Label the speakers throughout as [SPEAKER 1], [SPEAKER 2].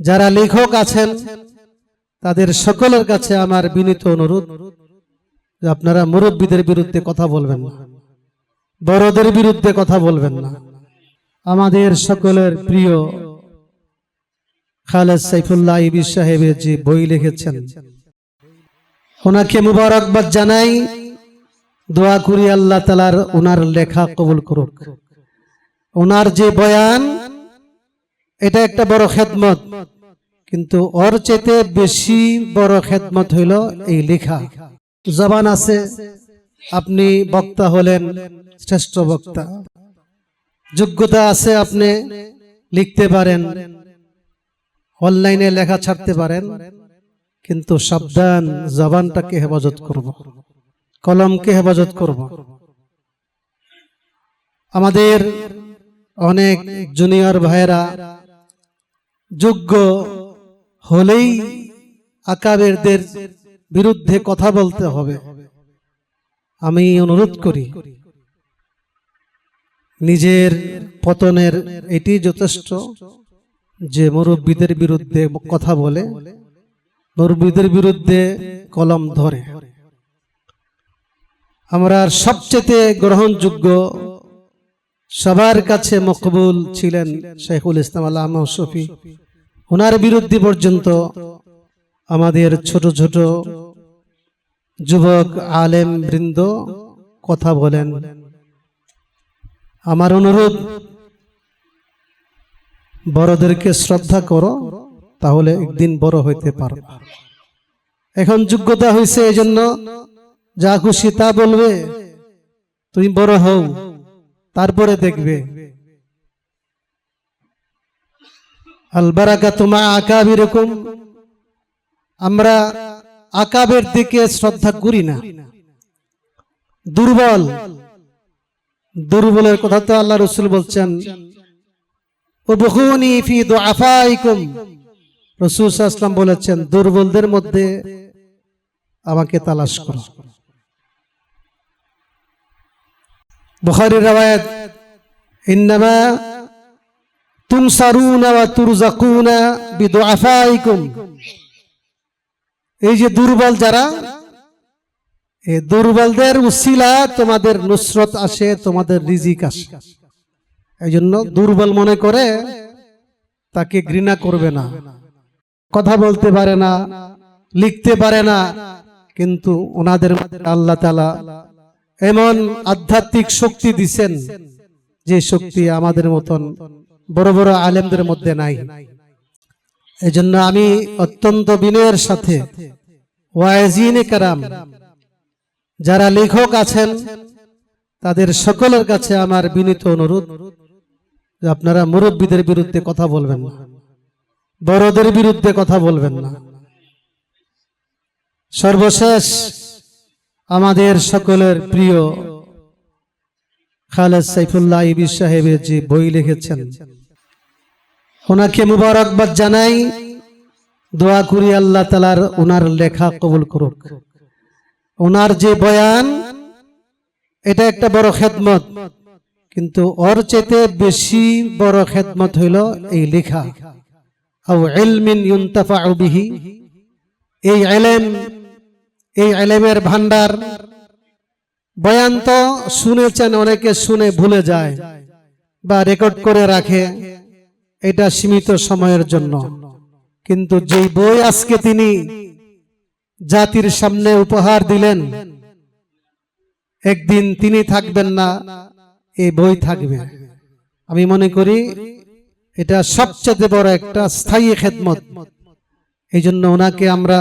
[SPEAKER 1] যারা লেখক আছেন, তাদের সকলের কাছে আমার বিনীত অনুরোধ আপনারা মুরব্বীদের বিরুদ্ধে কথা বলবেন না, বড়দের বিরুদ্ধে কথা বলবেন না। আমাদের সকলের প্রিয় খালেদ সাইফুল্লাহ ইবি সাহেবের যে বই লিখেছেন, ওনাকে মুবারকবাদ জানাই, দোয়া করি আল্লাহ তালার ওনার লেখা কবুল করুক। ওনার যে বয়ান এটা একটা বড় খেদমত। কিন্তু ওর চেতে বেশি বড় খেদমত হইল এই লেখা। জবান আছে, আপনি বক্তা হলেন শ্রেষ্ঠ বক্তা। যোগ্যতা আছে আপনি লিখতে পারেন, অনলাইনে লেখা ছাড়তে পারেন, কিন্তু সাবধান, জবানটাকে হেফাজত করব, কলমকে হেফাজত করব। আমাদের অনেক জুনিয়র ভাইয়েরা যোগ্য হলেই আকাবেরদের বিরুদ্ধে কথা বলতে হবে। আমি অনুরোধ করি, নিজের পতনের এটি যথেষ্ট যে মুরব্বীদের বিরুদ্ধে কথা বলে, মুরব্বীদের বিরুদ্ধে কলম ধরে। আমরা সবচেয়ে গ্রহণযোগ্য সবার কাছে মকবুল ছিলেন শেখুল ইসলাম আল্লাহ শফি। ওনার বিরুদ্ধে পর্যন্ত আমাদের ছোট ছোট যুবক, আলেম বৃন্দ কথা বলেন। আমার অনুরোধ, বড়দেরকে শ্রদ্ধা করো, তাহলে একদিন বড় হইতে পারো। এখন যোগ্যতা হয়েছে এই জন্য যা খুশি তা বলবে, তুমি বড় হও, তারপরে দেখবে। আলবারাকা তোমা আকাব এরকম আমরা আকাবের দিকে শ্রদ্ধা করি না। দুর্বল। দুর্বলের কথা তো আল্লাহ রসুল বলছেন রাসূল সাল্লাল্লাহু বলেছেন, দুর্বলদের মধ্যে আমাকে তালাশ করো। বুখারীর রওয়ায়াত, ইন্নামা এই যে দুর্বল যারা দুর্বলদের তোমাদের নুসরত আসে, তোমাদের রিজিক আসে। এই জন্য দুর্বল মনে করে তাকে ঘৃণা করবে না। কথা বলতে পারে না, লিখতে পারে না, কিন্তু ওনাদের আল্লাহ তালা এমন আধ্যাত্মিক শক্তি দিছেন, যে শক্তি আমাদের মতন বড় বড় আলেমদের মধ্যে নাই। এই জন্য আমি অত্যন্ত বিনয়ের সাথে কারাম, যারা লেখক আছেন, তাদের সকলের কাছে আমার বিনীত অনুরোধ আপনারা মুরব্বীদের বিরুদ্ধে কথা বলবেন না, বড়দের বিরুদ্ধে কথা বলবেন না। সর্বশেষ আমাদের সকলের প্রিয় খালেদ সাইফুল্লাহ ইবি সাহেবের যে বই লিখেছেন। ওনাকে মুবারকবাদ জানাই, দোয়া করি আল্লাহ তালার ওনার লেখা কবুল করুক। ওনার যে বয়ান, এটা একটা বড় খেদমত, কিন্তু ওর চেতে বেশি বড় খেদমত হইল এই লেখা। এই ইলম এই ইলমের ভান্ডার বয়ান তো শুনেছেন, অনেকে শুনে ভুলে যায় বা রেকর্ড করে রাখে, এটা সীমিত সময়ের জন্য। কিন্তু যেই বই আজকে তিনি জাতির সামনে উপহার দিলেন, একদিন তিনি থাকবেন না এই বই থাকবে। আমি মনে করি এটা সবচেয়ে বড় একটা স্থায়ী খেদমত। এই জন্য ওনাকে আমরা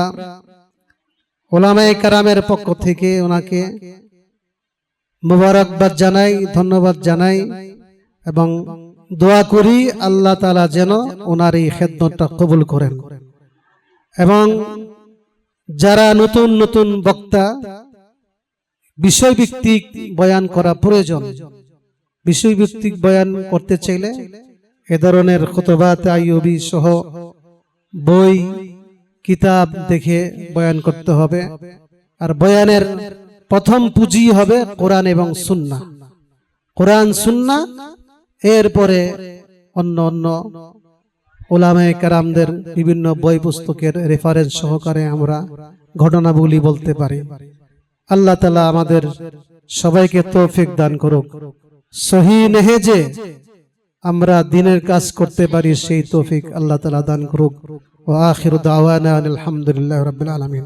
[SPEAKER 1] ওলামাই কারামের পক্ষ থেকে ওনাকে মুবারকবাদ জানাই, ধন্যবাদ জানাই এবং দোয়া করি আল্লাহ তালা যেন ওনার এই খেদমতটা কবুল করেন। এবং যারা নতুন নতুন বক্তা, বিষয়ভিত্তিক বয়ান করা প্রয়োজন, বিষয়ভিত্তিক বয়ান করতে চাইলে এ ধরনের খতবাত আইয়বি সহ বই, কিতাব দেখে বয়ান করতে হবে। আর বয়ানের প্রথম পুঁজি হবে কোরআন এবং সুন্না। কোরআন, সুন্না, এরপরে অন্য অন্য ওলামায়ে কারামদের বিভিন্ন বই পুস্তকের রেফারেন্স সহকারে আমরা ঘটনাগুলি বলতে পারি। আল্লাহ তালা আমাদের সবাইকে তৌফিক দান করুক। সহি নেহেজে আমরা দিনের কাজ করতে পারি, সেই তৌফিক আল্লাহ তালা দান করুক। ও আখির দাওয়ানা আলহামদুলিল্লাহ রাব্বিল আলামিন।